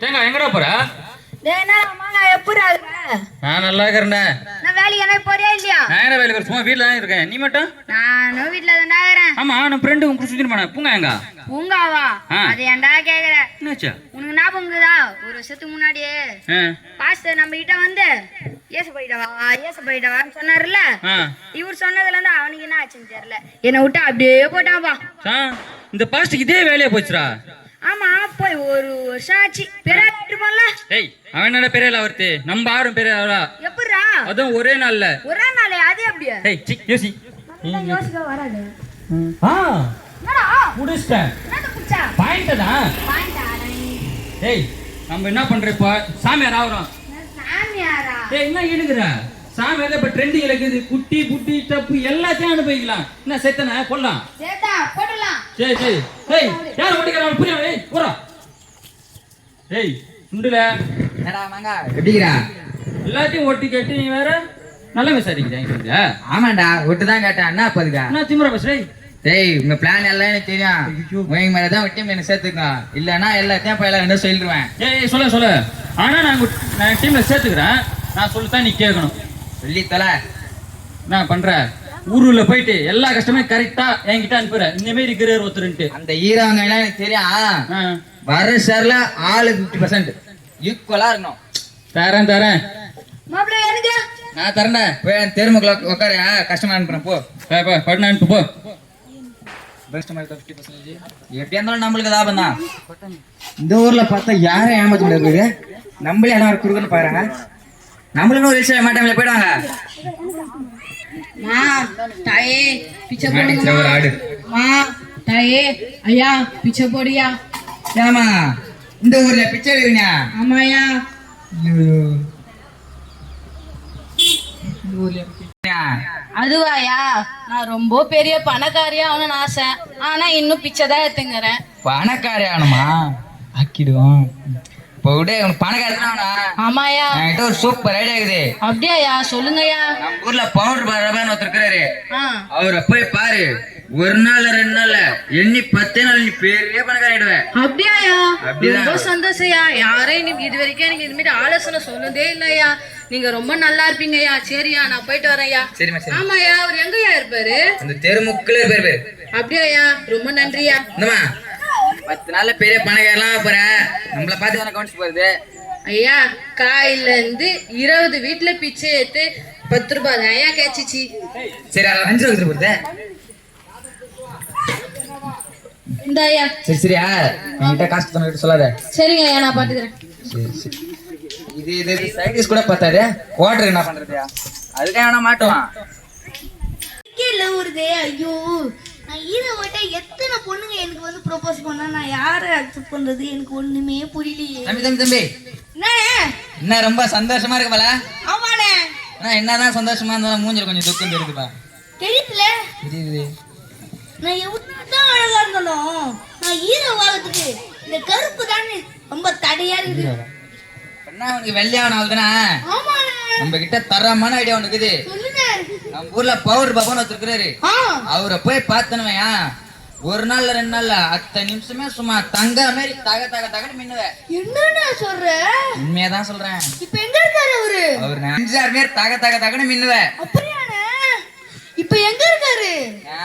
தேங்காய் எங்கடா போற? நான் நான் நல்லா நான் வேலைக்கு என்ன போறியா இல்லையா? நான் என்ன வேலைக்கு சும்மா வீட்டில் தான் இருக்கேன். நீ மட்டும்? நானும் வீட்டுல தான்டா இருக்கிறேன். ஆமா நம்ம ஃப்ரெண்டு உங்க போனேன். பூங்கா எங்க? பூங்காவா. அது ஏன்டா கேக்குற? என்னாச்சா? உனக்கு ஞாபகம் இருக்குதா? ஒரு வருஷத்துக்கு முன்னாடியே. பாஸ்டர் நம்ம கிட்ட வந்து ஏசு போயிட்டவா ஏசு போயிட்டவான்னு சொன்னாருல்ல? ஆ. இவர் சொன்னதுல இருந்து அவனுக்கு என்ன ஆச்சுன்னு தெரியல. என்னை விட்டு அப்படியே போட்டான்பா இந்த பாஸ்டுக்கு இதே வேலையா போச்சுடா? ஆமா போய் ஒரு வருஷம் ஆச்சு. பெரிய இருப்பான்ல டேய் அவன் என்னடா பெரிய ஆளா வருது நம்ம ஆறும் பெரிய ஆளா எப்படிரா அதுவும் ஒரே நாள்ல. ஒரே நாளே அது அப்படியே டேய் சி யோசி. யோசிக்க வராது ஆ. என்னடா? முடிச்சிட்டேன். பாயிண்ட் தான் டேய். நம்ம என்ன பண்ற இப்போ? சாமியார் ஆகுறோம். சாமியாரா? டேய் என்ன இழுக்குற? சாமியார் இப்ப ட்ரெண்டிங் இருக்குது குட்டி புட்டி டப்பு எல்லாத்தையும் அனுபவிக்கலாம். என்ன செத்தன? கொல்லாம் சேத்தா சரி சரி. டேய் யார் ஓட்டிக்கிறான் புரியும்? ஏய் போறா டேய் சுண்டுல என்னடா மாங்கா? எப்படிக்கிறா எல்லாத்தையும் ஒட்டி கேட்டு நீ வேற நல்ல விசாரிக்கிறேன் ஆமாண்டா விட்டு தான் கேட்டேன் என்ன அப்பதுக்கா என்ன திமுற பஸ் டேய் உங்க பிளான் எல்லாம் எனக்கு தெரியும். உங்க மேல தான் விட்டு என்ன சேர்த்துக்கோ இல்லைன்னா எல்லாத்தையும் போய் எல்லாம் சொல்லிடுவேன். ஏய் ஏய், சொல்ல சொல்ல. ஆனா நான் நான் டீம்ல சேர்த்துக்கிறேன். நான் சொல்லித்தான் நீ கேட்கணும். சொல்லி தொலை நான் பண்ற? ஊருல போயிட்டு எல்லா கஷ்டமே கரெக்டா என்கிட்ட அனுப்புற. இந்த மாதிரி இருக்கிறார் ஒருத்தருன்ட்டு. அந்த ஹீரோங்க எல்லாம் எனக்கு தெரியும் ஆ, வர சார்ல ஆளு ஃபிஃப்டி பர்சன்ட் ஈக்குவலா இருக்கணும். தரேன் தரேன். நான் தரேன்டா. போய் தெருமுக்குள்ள உட்காரு கஷ்டமா அனுப்புறேன் போ. போ, போ, பட்டு அனுப்பு போ. எப்படியா இருந்தாலும் நம்மளுக்கு லாபம் தான். இந்த ஊர்ல பார்த்தா யாரும் ஏமாத்த முடியாது. நம்மளே எல்லாம் கொடுக்கணும் பாருங்க. நம்மளும் ஒரு விஷயம் மாட்டாங்களே போயிடுவாங்க. மா தாயே பிச்சை ஆடு. மா தாயே ஐயா பிச்சை போடியா. ஏமா இந்த ஊர்ல பிச்சை வைவினா ஆமாயா அதுவாயா நான் ரொம்ப பெரிய பணக்காரியா ஆகணும்னு ஆசை. ஆனா இன்னும் பிச்சை தான் எடுத்துங்கிறேன். பணக்காரி ஆகணுமா ஆக்கிடுவோம். இப்போ விட உனக்கு. ஆமாயா என்கிட்ட ஒரு சூப்பர் ஐடியா இருக்குது. அப்படியாயா சொல்லுங்கய்யா. நம்ம ஊர்ல பவுடர் பாரபான்னு ஒருத்தர் இருக்கிறாரு. அவரை போய் பாரு. ஒரு நாள் ரெண்டு நாள்ல எண்ணி பத்தே நாள் நீ பெரிய பணக்காரி ஆயிடுவேன் அப்படியாயா. ரொம்ப சந்தோஷம்யா யாரும் எனக்கு இது வரைக்கும் எனக்கு இது மாதிரி ஆலோசனை சொன்னதே இல்லையா நீங்க ரொம்ப நல்லா இருப்பீங்கய்யா. சரியா நான் போயிட்டு வரேன்யா சரிம்மா சரி ஆமாயா அவர் எங்கயா இருப்பாரு? அந்த தெருமுக்குல பேர் பேர். அப்படியாயா ரொம்ப நன்றியா இந்தமா பத்து நாள்ல பெரிய பணக்காரலாம் போற. நம்மள பார்த்து தானே கவனிச்சு போறது? ஐயா காயில இருந்து இருபது வீட்டுல பிச்சை எடுத்து பத்து ரூபாய் தான். ஐயா கேச்சிச்சு? சரி அதை அஞ்சு ரூபா போறது. இந்த ஐயா. சரி சரியா? என்கிட்ட காசு தந்துட்டு சொல்லாத. சரிங்க ஐயா நான் பாத்துக்கிறேன் இது இது சைடிஸ் கூட பார்த்தாரு குவார்டர் என்ன பண்றது அதுக்கே வேணா மாட்டுவான். ஊருதே ஐயோ. நான் ஈர விட்ட எத்தனை பொண்ணுங்க எனக்கு வந்து ப்ரொபோஸ் பண்ணா? நான் யாரை அக்செப்ட் பண்றது? எனக்கு ஒண்ணுமே புரியலையே. தம்பி தம்பி தம்பி. என்னண்ணே என்ன ரொம்ப சந்தோஷமா இருக்கு போல? ஆமாண்ணே. என்னதான் சந்தோஷமா இருந்தாலும் மூஞ்சில கொஞ்சம் துக்கம் தெரியுதுப்பா தெரியுதுல. தெரியுது. நான் எவ்வளவுதான் அழகா இருந்தாலும் நான் ஹீரோ ஆகிறதுக்கு இந்த கருப்பு தானே ரொம்ப தடையா இருக்குது. என்ன உனக்கு வெள்ளையான ஆள் தானே ஆமாண்ணே. நம்ம கிட்ட தரமான ஐடியா ஒண்ணு இருக்குது. நம்ம ஊர்ல பவர் பாபான்னு ஆ. அவரை போய் பார்த்தனுவையா ஒரு நாள்ல ரெண்டு நாள்ல அத்தனை நிமிஷமே சும்மா தங்க மாதிரி தக தக தகன்னு மின்னுவ. என்னண்ணே சொல்ற? உண்மையாதான் சொல்றேன். இப்ப எங்க இருக்காரு அவரு? அவர் அஞ்சாறு பேர் தக தக தகன்னு மின்னுவ. அப்படியாண்ணே. இப்ப எங்க இருக்காரு?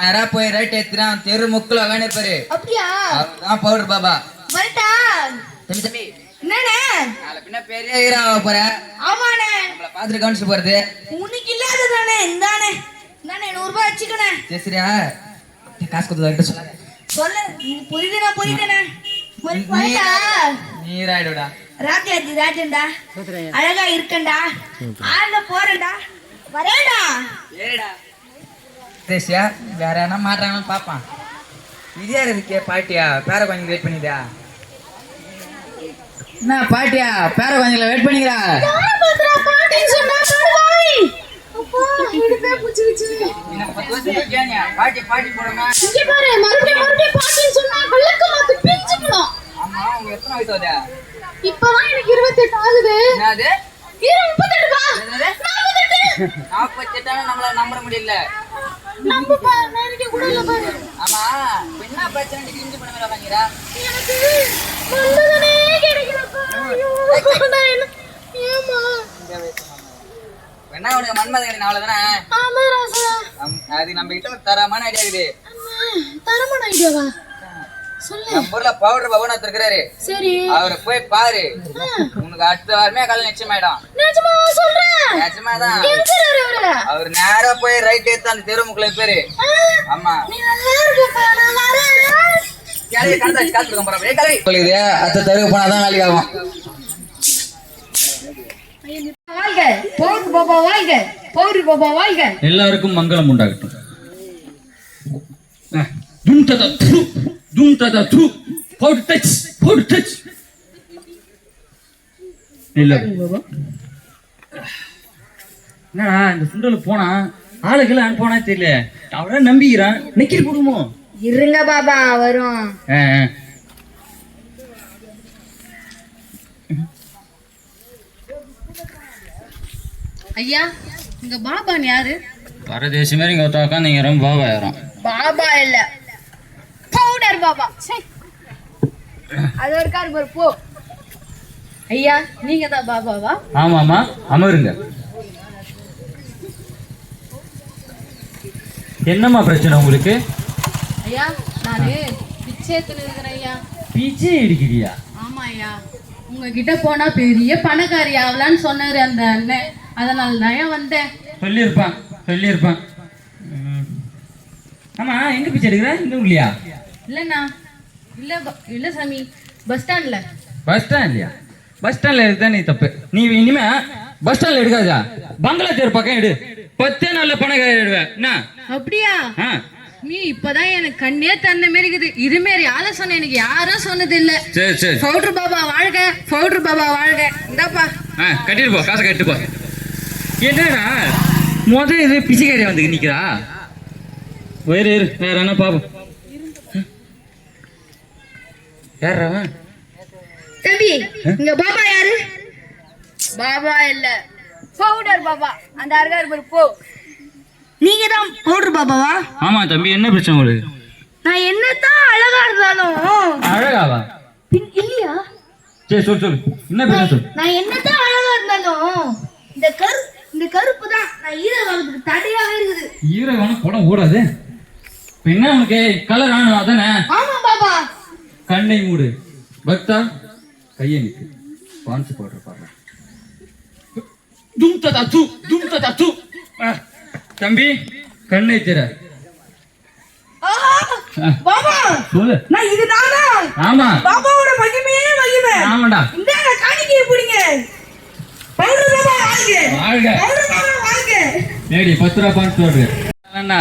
நேரா போய் ரைட் ஏத்துறான் தெரு முக்குல உட்காந்து இருப்பாரு அப்படியா? அவர்தான் பவுடர் பாபா. வரட்டா. தம்பி தம்பி. என்னண்ணே? நாளை பின்ன பெரிய ஹீரோ ஆக போற ஆமாண்ணே. நம்மள பாத்துட்டு கவனிச்சு போறது. உனக்கு இல்லாததானே இந்தானே இந்தானே நூறு ரூபாய் வச்சுக்கணே சரி சரியா காசு கொடுத்து சொல்ல நீ புரியுதுனா புரியுதுண்ணே. ஒரு வரட்டா நீராயிடுடா. ராஜாஜி ராஜன்டா அழகா இருக்கண்டா ஆள்ல போறேன்டா. வரேடா ஏடா தேசியா வேற என்ன மாட்டாங்கன்னு பாப்பான் இது இருக்கே பாட்டியா? பேர கொஞ்சம் வெயிட் பண்ணிதா என்ன பாட்டியா? பேர கொஞ்சம் வெயிட் பண்ணிக்கிறா? பாட்டி பாட்டி போடுங்க ஆமா உங்க எத்தனை வயசு ஆகுது இப்பதான் எனக்கு இருபத்தெட்டு ஆகுது. என்னது? இரு, முப்பத்தெட்டு பா. என்னது? நாற்பத்தெட்டான நம்மளால நம்ப முடியல. நம்ப நினைக்க கூட இல்ல பாரு. ஆமா. என்ன பிரச்சனை கிழிஞ்சு பண்ண வேலை வாங்கிறா எனக்கு என்ன உனக்கு மன்மதன் அவ்வளவுதானே நம்- அது நம்ம கிட்ட தரமான ஐடியா இருக்குது தரமான ஐடியாவா சொல்லு நம்ம ஊர்ல பவுடர் பவன் ஒருத்தர் இருக்கிறாரு சரி அவரை போய் பாரு உனக்கு அடுத்த வாரமே கல்யாணம் நிச்சயமாயிடும் நிஜமா சொல்றேன் அவர் நேரா போய் ரைட் எடுத்து அந்த தெருமுக்குள்ள பேரு ஆமா நீ நல்லா இருக்கப்பா நான் வரேன். சொல்லுது அத்த தெருவுக்கு போனாதான் வேலைக்கு ஆகும். வாழ்க பௌர் பாபா வாழ்க பௌர் பாபா வாழ்க எல்லாருக்கும் மங்களம் உண்டாகட்டும். தும் ததா து, தும் ததா து. Powder touch, powder touch. இல்ல. என்னடா இந்த சுண்டல் போனா ஆளுக்கெல்லாம் அனுப்புவானா தெரியல. அவரா நம்பிக்கிறான். நெக்கிரி போடுமோ இருங்க பாபா வரும். ஐயா இங்க பாபான் யாரு? பரதேசி மாதிரி இங்க உட்காந்து ரொம்ப பாவாயிரம் பாபா இல்ல. பவுடர் பாபா. சே அது ஒரு கார் பாரு போ. ஐயா நீங்க தான் பாபாவா? ஆமாமா அமருங்க என்னம்மா பிரச்சனை உங்களுக்கு? ஐயா நானு பிச்சேத்துல இருக்கிறேன் ஐயா. பிச்சை எடுக்கிறியா? ஆமா ஐயா. உங்ககிட்ட போனா பெரிய பணக்காரி ஆகலான்னு சொன்னாரு அந்த அண்ணன். அதனால தான் வந்தேன். சொல்லியிருப்பான் சொல்லியிருப்பான். ஆமா எங்க பிச்சை எடுக்கிற? இந்த இல்லையா இல்லண்ணா. இல்ல இல்ல சாமி. பஸ் ஸ்டாண்ட்ல. பஸ் ஸ்டாண்ட் இல்லையா? பஸ் ஸ்டாண்ட்ல எடுத்தா நீ தப்பு. நீ இனிமே பஸ் ஸ்டாண்ட்ல எடுக்காதா பங்களா தேர் பக்கம் எடு. பத்தே நாள்ல பணக்காரி எடுவேன் என்ன? அப்படியா? ஆ. நீ இப்பதான் எனக்கு கண்ணே தந்த மாரி இருக்குது. இது மாரி ஆலோசனை எனக்கு யாரும் சொன்னது இல்ல சரி சரி. பவுடர் பாபா வாழ்க பவுடர் பாபா வாழ்க. இந்தாப்பா. ஆ கட்டிட்டு போ காசை கட்டிட்டு போ. என்னடா? முத இது பிச்சைக்காரி வந்து நிக்கிறா? வேறு இரு வேற என்ன பாப்போம் யாரா தம்பி இங்க பாபா யாரு? பாபா இல்ல. பவுடர் பாபா. அந்த அருகார் போ நீங்க தான் பவுடர் பாபாவா? ஆமா தம்பி என்ன பிரச்சனை உங்களுக்கு? நான் என்னதான் அழகா இருந்தாலும். அழகாவா? இல்லையா? சரி சொல்லு சொல்லு. என்ன பிரச்சனை சொல்லு? நான் என்னதான் அழகா இருந்தாலும் இந்த கரு இந்த கருப்பு தான் நான் ஈர காலத்துக்கு தடையாவே இருக்குது. ஈரமான படம் ஓடாது இப்ப என்ன உனக்கு? கலர் ஆனும் அதானே ஆமா பாபா. கண்ணை மூடு. பக்தா கையை நிற்கு பான்ஸ் போடுற பாரு. தும் ததா து தும் ததா து. ஆ, தம்பி கண்ணை திற. பாபா சொல்லு. நான் இது நானா ஆமா. பாபாவோட மகிமையே மகிமை. ஆமாடா. இந்த காணிக்கையை பிடிங்க. பவுடர் பாபா வாழ்க. வாழ்க. பவுடர் பாபா வாழ்க. ஏடி பத்து ரூபா பான்ஸ் போடு அண்ணா.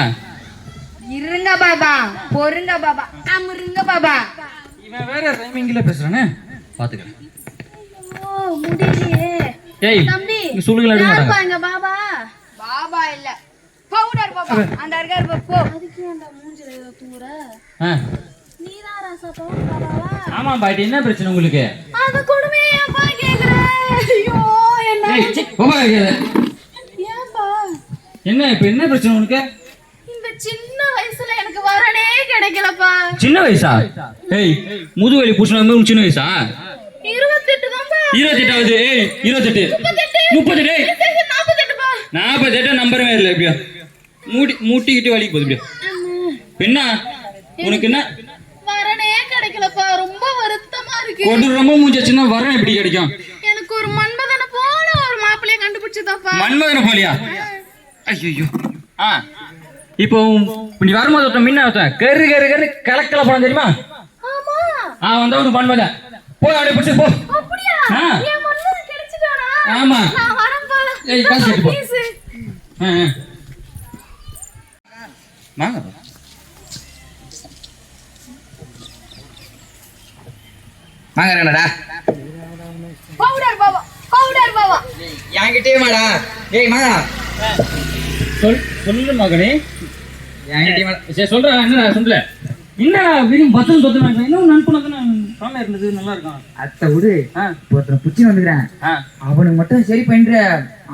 இருங்க பாபா. பொறுங்க பாபா. அமருங்க பாபா. இவன் வேற டைமிங்ல பேசுறானே. பாத்துக்கிறேன் ஓ முடியலையே. ஏய் தம்பி எடுக்க யாருப்பா மாட்டாங்க இங்க பாபா பாபா இல்ல பவுடர் பாபா அந்த பாரு, போ அதுக்கு அந்த மூஞ்சில ஏதோ தூர ஆ, நீதான் ராசா பவுடர் பாபாவா ஆமா பாட்டி. என்ன பிரச்சனை உங்களுக்கு? அந்த கொடுமையை ஏன்பா கேக்குற? ஐயோ என்ன? ஏய். ஏன்பா? என்ன இப்ப என்ன பிரச்சனை உனக்கு? இந்த சின்ன வயசுல எனக்கு வரனே கிடைக்கலப்பா. சின்ன வயசா? ஏய் முதுவலி பூசின வந்து சின்ன வயசா? இருபத்தெட்டு தான்ப்பா இருபத்தெட்டாவது ஏய் இருபத்தெட்டு. முப்பத்தெட்டு. நாற்பத்தெட்டு நம்பரவே இல்லை எப்படியா. மூடி மூட்டிக்கிட்டு வலிக்கு போகுது என்ன உனக்கு என்ன? வரனே கிடைக்கலப்பா. ரொம்ப வருத்தமா இருக்கு. கொண்டு ரொம்ப மூஞ்சாச்சுன்னா வரணும் எப்படி கிடைக்கும்? எனக்கு ஒரு மன்மதனை போல ஒரு மாப்பிள்ளைய கண்டுபிடிச்சதாப்பா. மன்மதன போலியா? ஐயோ ஆ இப்போ நீ வரும்போது ஒருத்தன் முன்ன ஒருத்தன் கரு கரு கரு கலக்கல போன தெரியுமா? ஆ வந்தா ஒரு மன்மதன். போ. அப்படியே? பிடிச்சி போ ஆமா. ஏய் காசு போ. ஆ, ஆ. வாங்க வாங்க என்னடா பவுடர் பாபா பவுடர் பாபா என்கிட்டயே மாடா ஏய் மாடா சொல் சொல்லு மகனே. என்கிட்டயே மாடா சரி சொல்றேன் என்ன சொல்லல என்ன வெறும் பத்திரம் தொத்து இன்னும் நண்பனு சாமி இருந்தது நல்லா இருக்கும் அத்தை விடு. ஒருத்தனை புச்சி வந்துக்கிறேன். அவனுக்கு மட்டும் சரி பண்ற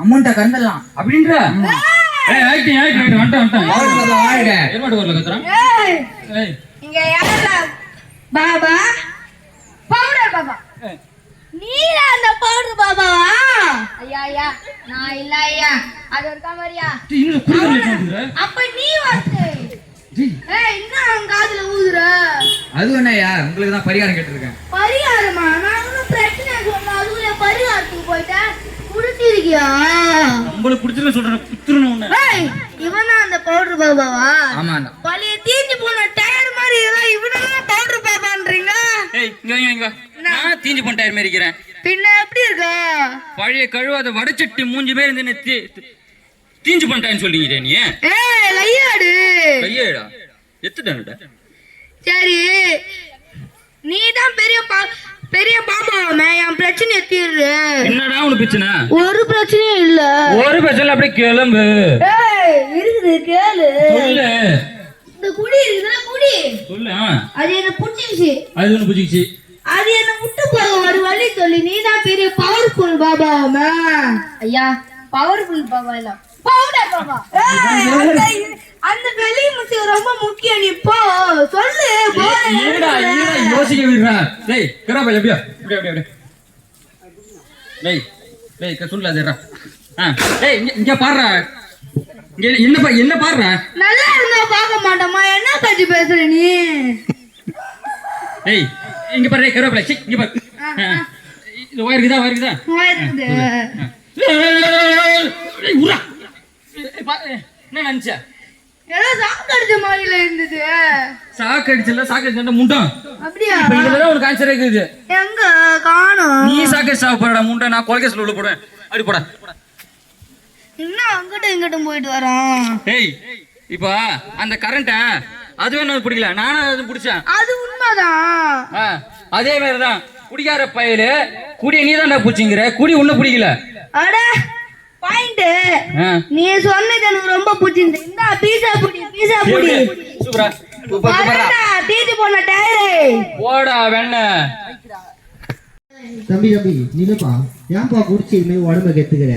அமௌண்ட்டை கறந்துடலாம். அப்படின்ற? ஏய் ஆயிட்டு ஆயிட்டு ஆயிட்டு வந்துட்டேன் வந்துட்டேன் வாழ்க ஏற்பாடு வரல கத்துறான் ஏய். ஏய். இங்க யாரா பாபா. பவுடர் பாபா. ஏய். நீ அந்த பவுடர் ஐயா ஐயா நான் இல்ல ஐயா. அது ஒரு கமரியா இன்னும்? அப்ப நீ வந்து. ஏய் இன்னும் அவன் காதுல ஊதுற? அது என்னய்யா உங்களுக்கு தான் பரிகாரம் கேட்டிருக்கேன். பரிகாரமா? நான் பிரச்சனை சொல்ல அதுக்குள்ள பரிகாரத்துக்கு போயிட்டேன். குடிச்சிருக்கியா? உங்களுக்கு பிடிச்சிருக்க சொல்றேன் குத்துறணும் உன்னை. ஏய் இவன் அந்த பவுடர் பாபாவா? ஆமாண்ணா. பழைய தீஞ்சு போன டயர் மாதிரி இதெல்லாம் இவனெல்லாம் பவுடர் பாபான்றீங்க. ஏய் இங்க. நான் தீஞ்சு போன டயர் மாதிரி இருக்கிறேன். பின்ன எப்படி இருக்கா? பழைய கழுவாத வடச்சட்டி மூஞ்சி மாதிரி இருந்து தீஞ்சு பண்ணிட்டான்னு சொல்லிக்கிட்டே நீ ஏய் லையாடு கையேடா. எத்துட்டானுடா சரி. நீ தான் பெரிய பா பெரிய பாபாவாமே என் பிரச்சனையை தீர்று. என்னடா உனக்கு பிரச்சனை? ஒரு பிரச்சனையும் இல்ல. ஒரு பிரச்சனை அப்படியே கிளம்பு. ஏய் இருக்குது கேளு. சொல்லு. இந்த குடி இருக்குதுல குடி. சொல்லு. அது என்ன புடிச்சிருச்சு. அது ஒண்ணு புடிச்சிச்சு அது என்ன விட்டு போக ஒரு வழி சொல்லி. நீ தான் பெரிய பவர்ஃபுல் பாபாவாமே ஐயா பவர்ஃபுல் பாபா இல்ல. பவுடர் பாபா. அந்த- வெளி முத்து ரொம்ப முக்கியம். நீ போ சொல்லு. போறேன். யோசிக்க விடுறா டேய் கிராபா எப்படியா? அப்படியே அப்படியே டேய் டேய் சொல்லு அதுடா ஆ டேய் இங்க பாருடா இங்க என்ன பா என்ன பாருடா நல்லா இருந்தா பார்க்க மாட்டோமா என்ன பத்தி பேசுற நீ? டேய் இங்க பாரு கருவேப்பிலை. சீ இங்க பாரு. இது வயிறு இருக்குதா வயிறு இருக்குதா. ஏய், பா- ஏய், என்ன நினைச்ச? இருந்தது. சாக்கு அடிச்சல சாக்கு அடிச்சா முண்டம் அப்படியா? ஒரு காய்ச்சல் இருக்குது எங்க? காணோம். நீ சாக்கு சாவ போறடா முண்டை. நான் கொலகேஸ்ல உள்ள போடுவேன் அப்படி போடா. இன்னும் அங்கிட்டும் இங்கிட்டும் போயிட்டு வரோம். ஏய் இப்போ அந்த கரண்ட அதுவே நான் பிடிக்கல. நானும் அது பிடிச்சேன். அது உண்மைதான். அதே மாதிரி தான் குடிக்கார பயலு குடிய நீ தான் குடி ஒன்னும் பிடிக்கல. அட பாயிண்ட். நீ சொன்னது எனக்கு ரொம்ப பிடிச்சிருந்து இந்த பீஸா புடி பீஸா புடி. சூப்பரா. வரடா தீட்டு போன டயரு. போடா வெண்ண தம்பி தம்பி நில்லுப்பா. ஏன்பா குடிச்சு இதுமாரி உடம்ப கெத்துக்கிற?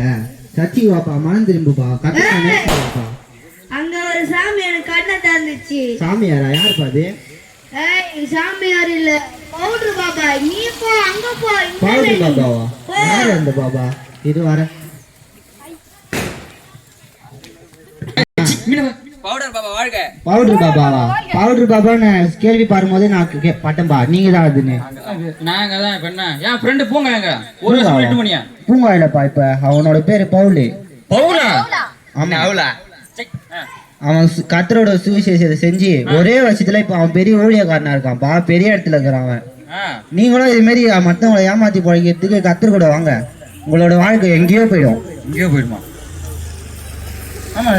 சச்சி வாப்பா மனம் திரும்புப்பா. கத்துப்பா அங்க ஒரு சாமி எனக்கு கண்ணை சாமியாரா? யாருப்பா அது? ஏய் சாமியார் இல்ல. பவுடர் பாபா நீ போ அங்க போ. பவுடர். பாபாவா யாரு அந்த பாபா இது வர. பவுடர் பாபா வாழ்க. பவுடர் பாபாவா பவுடர் பாபான்னு கேள்வி பாரும்போது நான் கே- பட்டேன்பா. நீங்க தான் அதுன்னு. நாங்க தான் இப்ப என்ன? என் ஃப்ரெண்டு பூங்க எங்க? ஒரு வருஷம் பூங்காவா? எட்டு மணியா? பூங்கா இல்லப்பா இப்ப. அவனோட பேரு பவுலு. பவுலா? ஆமா. அவ்வளோ அவன் கர்த்தரோட சுவிசேஷத்தை செஞ்சு ஒரே வருஷத்துல இப்ப அவன் பெரிய ஊழியக்காரனா இருக்கான்ப்பா. பெரிய இடத்துல இருக்கிறான் அவன். நீங்களும் இது மாதிரி மத்தவங்களை ஏமாத்தி பழகிறதுக்கு கத்தர் கூட வாங்க. உங்களோட வாழ்க்கை எங்கேயோ போயிடும். இங்கேயோ போயிடுமா ஆமா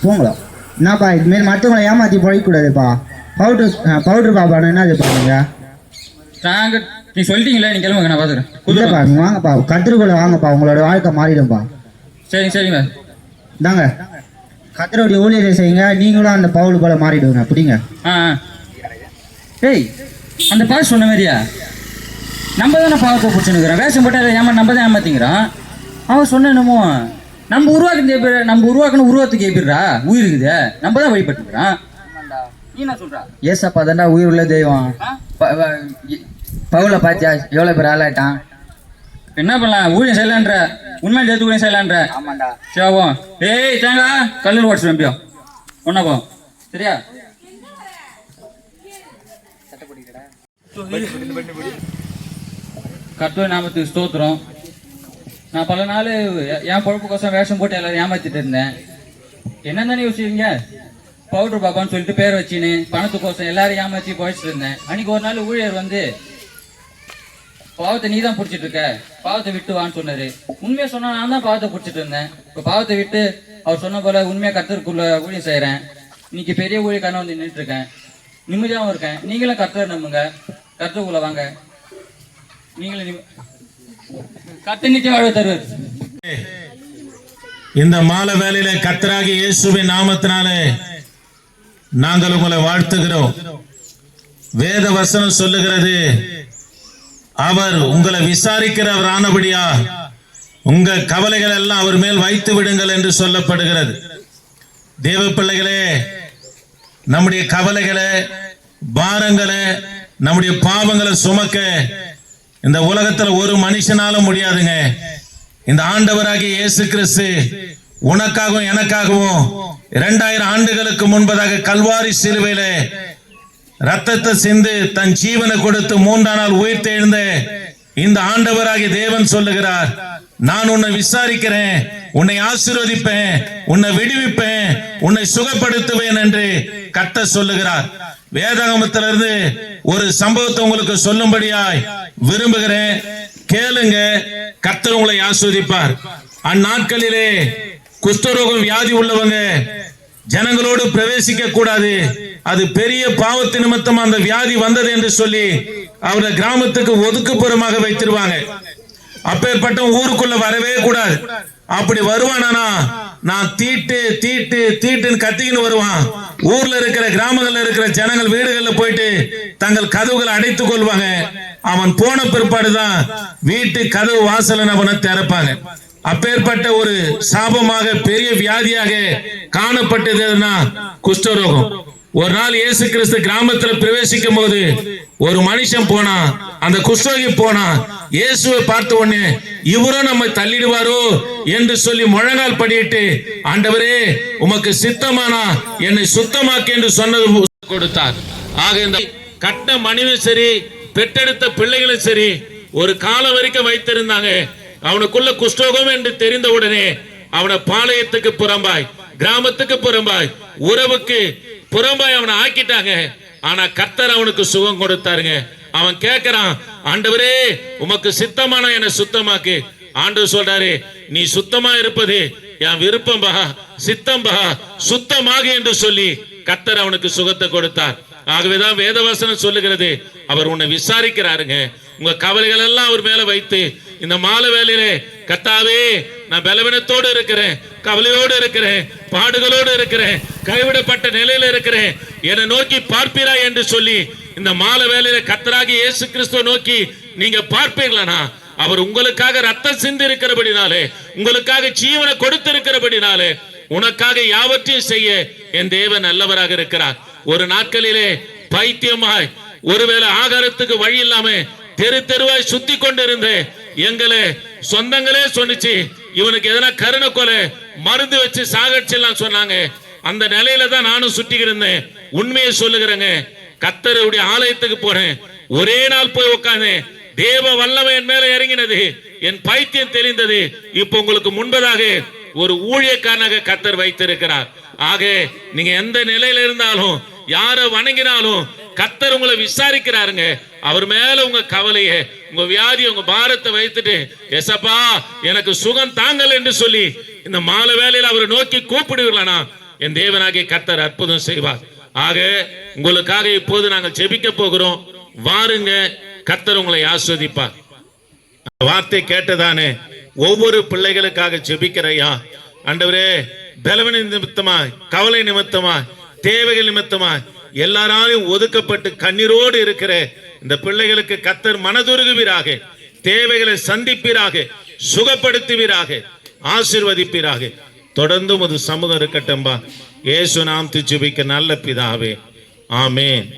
போங்களா. என்னப்பா இது மாதிரி மற்றவங்களை ஏமாத்தி பழக கூடாதுப்பா பவுடர் பவுடர் பாப்பான்னு என்னது பாருங்க நாங்க நீ சொல்லிட்டீங்களே நீ கிளம்புங்க நான் பாத்துக்கிறேன். இல்லப்பா நீங்க வாங்கப்பா கத்தருக்குள்ள வாங்கப்பா உங்களோட வாழ்க்கை மாறிடும்பா சரி சரிங்க. தாங்க கத்தருடைய ஊழியரை செய்யுங்க நீங்களும் அந்த பவுல் போல மாறிடுவீங்க அப்படிங்க ஆ. ஏய் அந்த பாஸ் சொன்ன மாதிரியா? நம்ம தானே பாவத்தை பிடிச்சுனுக்குறோம் வேஷம் போட்டு அதை ஏமா நம்ம தான் ஏமாத்திங்கிறோம் அவன் சொன்ன என்னமோ? நம்ம எப்படி? நம்ம உருவாக்கணும் உருவத்துக்கு எப்படிடா உயிர் இருக்குது. நம்ம தான் வழிபட்டுக்கிறோம். நீ என்ன சொல்றா? ஏசப்பா தாண்டா உயிர் உள்ள தெய்வம். பவுல பாத்தியா? எவ்வளவு பேர் ஆளாயிட்டான்? என்ன பண்ணலாம்? ஊழியம் செய்யலான்ற. உண்மையில சேர்த்து ஊழியம் செய்யலான்ற. சிவாபம் ஏய் தேங்கா. கல்லூர் வாட்ஸ் நம்பியோ ஒன்னா போ. சரியா? கர்த்தர் நாமத்துக்கு ஸ்தோத்திரம். நான் பல நாள் என் பொழப்புக்கோசம் வேஷம் போட்டு எல்லாரும் ஏமாத்திட்டு இருந்தேன். என்ன தானே யோசிக்கிறீங்க? பவுடர் பாபான்னு சொல்லிட்டு பேர் வச்சுன்னு பணத்துக்கோசம் எல்லாரும் ஏமாத்தி போயிட்டு இருந்தேன். அன்னைக்கு ஒரு நாள் ஊழியர் வந்து பாவத்தை நீ தான் பிடிச்சிட்டு இருக்க பாவத்தை விட்டு வான்னு சொன்னாரு. உண்மையை சொன்னா நான் தான் பாவத்தை பிடிச்சிட்டு இருந்தேன். இப்போ பாவத்தை விட்டு அவர் சொன்ன போல உண்மையா கத்தருக்குள்ள ஊழியம் செய்யறேன் இன்னைக்கு பெரிய ஊழியக்காரன் வந்து நின்றுட்டு இருக்கேன். நிம்மதியாகவும் இருக்கேன். நீங்களும் கத்தர் நம்புங்க. கத்தருக்குள்ள வாங்க. நீங்களும் வாழ்வு தருவார் இந்த மாலை வேலையில கத்தராகி இயேசுவின் நாமத்தினாலே நாங்கள் உங்களை வாழ்த்துகிறோம். வேத வசனம் சொல்லுகிறது அவர் உங்களை விசாரிக்கிறவர் ஆனபடியா உங்க கவலைகள் எல்லாம் அவர் மேல் வைத்து விடுங்கள் என்று சொல்லப்படுகிறது. தேவ பிள்ளைகளே நம்முடைய கவலைகளை பாரங்களை நம்முடைய பாவங்களை சுமக்க இந்த உலகத்துல ஒரு மனுஷனால முடியாதுங்க. இந்த ஆண்டவராகிய இயேசு கிறிஸ்து உனக்காகவும் எனக்காகவும் இரண்டாயிரம் ஆண்டுகளுக்கு முன்பதாக கல்வாரி சிலுவையில ரத்தத்தை சிந்து தன் ஜீவனை கொடுத்து மூன்றாம் நாள் உயிர் தெழுந்த இந்த ஆண்டவராகிய தேவன் சொல்லுகிறார் நான் உன்னை விசாரிக்கிறேன் உன்னை ஆசீர்வதிப்பேன் உன்னை விடுவிப்பேன் உன்னை சுகப்படுத்துவேன் என்று கத்த சொல்லுகிறார். வேதாகமத்திலிருந்து ஒரு சம்பவத்தை உங்களுக்கு சொல்லும்படியாய் விரும்புகிறேன். கேளுங்க. கர்த்தர் உங்களை ஆஸ்வதிப்பார். அந்நாட்களிலே குஷ்டரோகம் வியாதி உள்ளவங்க ஜனங்களோடு பிரவேசிக்க கூடாது அது பெரிய பாவத்து நிமித்தம் அந்த வியாதி வந்தது என்று சொல்லி அவரை கிராமத்துக்கு ஒதுக்குப்புறமாக வைத்திருவாங்க. அப்பேற்பட்ட ஊருக்குள்ள வரவே கூடாது. அப்படி வருவானா நான் தீட்டு தீட்டு தீட்டுன்னு கத்திக்கின்னு வருவான். ஊர்ல இருக்கிற கிராமங்கள்ல இருக்கிற ஜனங்கள் வீடுகள்ல போயிட்டு தங்கள் கதவுகளை அடைத்துக் கொள்வாங்க. அவன் போன பிற்பாடுதான் வீட்டு கதவு வாசலன் அவனை திறப்பாங்க. அப்பேற்பட்ட ஒரு சாபமாக பெரிய வியாதியாக காணப்பட்டதுன்னா குஷ்டரோகம். ஒரு நாள் இயேசு கிறிஸ்து கிராமத்துல பிரவேசிக்கும் போது ஒரு மனுஷன் போனா அந்த குஷ்டோகி போனா இயேசுவை பார்த்த உடனே இவரும் நம்ம தள்ளிடுவாரோ? என்று சொல்லி முழங்கால் படியிட்டு ஆண்டவரே உமக்கு சித்தமானா? என்னை சுத்தமாக்கு என்று சொன்னது கொடுத்தார். ஆக இந்த கட்ட மனிதன் சரி பெற்றெடுத்த பிள்ளைகளும் சரி ஒரு காலம் வரைக்கும் வைத்திருந்தாங்க. அவனுக்குள்ள குஷ்டோகம் என்று தெரிந்த உடனே அவனை பாளையத்துக்கு புறம்பாய் கிராமத்துக்கு புறம்பாய் உறவுக்கு புறம்பாய் அவனை ஆக்கிட்டாங்க. ஆனா கர்த்தர் அவனுக்கு சுகம் கொடுத்தாருங்க. அவன் கேட்கிறான் ஆண்டவரே உமக்கு சித்தமான என்னை சுத்தமாக்கு. ஆண்டவர் சொல்றாரு நீ சுத்தமா இருப்பது என் விருப்பம் பா சித்தம் பா சுத்தமாக என்று சொல்லி கத்தர் அவனுக்கு சுகத்தை கொடுத்தார். ஆகவேதான் வேதவாசனம் சொல்லுகிறது அவர் உன்னை விசாரிக்கிறாருங்க. உங்க கவலைகள் எல்லாம் அவர் மேல வைத்து இந்த மாலை வேலையிலே கத்தாவே நான் பலவீனத்தோடு இருக்கிறேன். கவலையோடு இருக்கிறேன் பாடுகளோடு இருக்கிறேன் கைவிடப்பட்ட நிலையில இருக்கிறேன். என்னை நோக்கி பார்ப்பீரா என்று சொல்லி இந்த மாலை வேலையில கத்தராகி இயேசு கிறிஸ்துவ நோக்கி நீங்க பார்ப்பீர்களானா அவர் உங்களுக்காக ரத்தம் சிந்தி இருக்கிறபடினாலே உங்களுக்காக ஜீவனை கொடுத்திருக்கிறபடினாலே உனக்காக யாவற்றையும் செய்ய என் தேவன் நல்லவராக இருக்கிறார். ஒரு நாட்களிலே பைத்தியமாய் ஒருவேளை ஆகாரத்துக்கு வழி இல்லாம தெரு தெருவாய் சுத்தி கொண்டிருந்து எங்களை சொந்தங்களே சொன்னிச்சு இவனுக்கு எதனா கருணை கொலை மருந்து வச்சு சாகடிச்சிடலாம் சொன்னாங்க. அந்த நிலையில தான் நானும் சுட்டிக்கிருந்தேன் இருந்தேன். உண்மையை சொல்லுகிறேங்க. கத்தருடைய ஆலயத்துக்கு போறேன். ஒரே நாள் போய் உட்காந்து தேவ வல்லமை என் மேல இறங்கினது. என் பைத்தியம் தெளிந்தது. இப்போ உங்களுக்கு முன்பதாக ஒரு ஊழியக்காரனாக கத்தர் வைத்திருக்கிறார். ஆக நீங்க எந்த நிலையில இருந்தாலும் யாரை வணங்கினாலும் கத்தர் உங்களை விசாரிக்கிறாருங்க. அவர் மேல உங்க கவலைய உங்க வியாதி உங்க பாரத்தை வைத்துட்டு எசப்பா எனக்கு சுகம் தாங்கல் என்று சொல்லி இந்த மாலை வேலையில் அவரை நோக்கி கூப்பிடுவீர்களானா? என் தேவனாகிய கத்தர் அற்புதம் செய்வார். ஆக உங்களுக்காக இப்போது நாங்கள் செபிக்க போகிறோம். வாருங்க கத்தர் உங்களை ஆஸ்வதிப்பார். வார்த்தை கேட்டதானே ஒவ்வொரு பிள்ளைகளுக்காக ஜெபிக்கிறையா ஆண்டவரே பலவன நிமித்தமாய் கவலை நிமித்தமாய் தேவைகள் நிமித்தமாய் எல்லாராலையும் ஒதுக்கப்பட்டு கண்ணீரோடு இருக்கிற இந்த பிள்ளைகளுக்கு கத்தர் மனதுருகுவீராக தேவைகளை சந்திப்பீராக சுகப்படுத்துவீராக ஆசிர்வதிப்பீராக. தொடர்ந்து ஒரு சமூகம் இருக்கட்டும்பா. ஏசு நாம் திச்சுபிக்க நல்ல பிதாவே. ஆமே